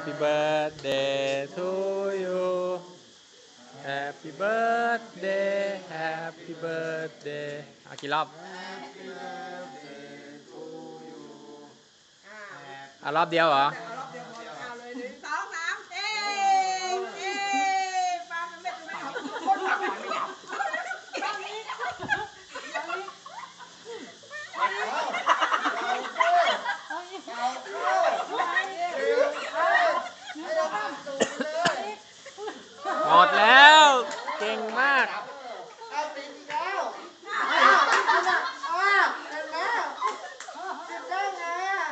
Happy birthday to you Happy birthday Happy birthday เอากี่รอบเอารอบเดียวเหรอ หมดแล้ว เก่งมาก เอาปิดอีกแล้วอ้าวอ้าวเห็นแล้วปิดได้ไงอะ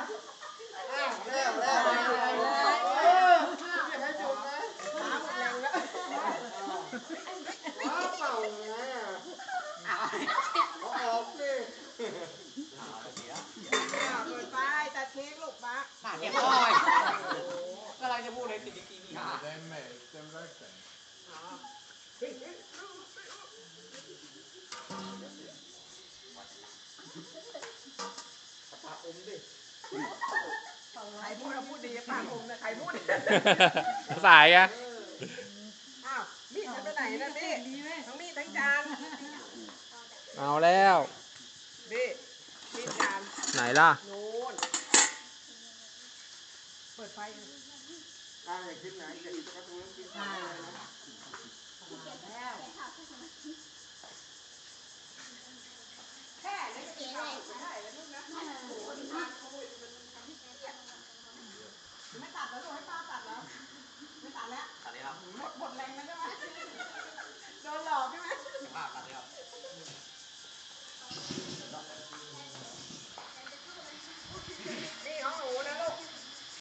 อ้าวแล้วแล้วแล้วเอออย่าให้จุดนะว้าวเปล่าไงอะเอาออกสิเปิดไฟตัดเค้กลูกบ้าผ่านเรียบร้อยกำลังจะพูดเลยติดจริงๆค่ะ ปากอมดิใครพูดเราพูดดีปากผมนะใครพูดสายอะอ้าวมีดจะไปไหนนะพี่ทั้งมีดทั้งจานเอาแล้วพี่มีดจานไหนล่ะโน่นเปิดไฟอ่าอย่าคิดนะอย่าคิดนะตรงนั้นคิด ไม่ตัดแล้วหนูให้ป้าตัดแล้ว ไม่ตัดแล้ว ตัดเลยครับ หมดหมดเลย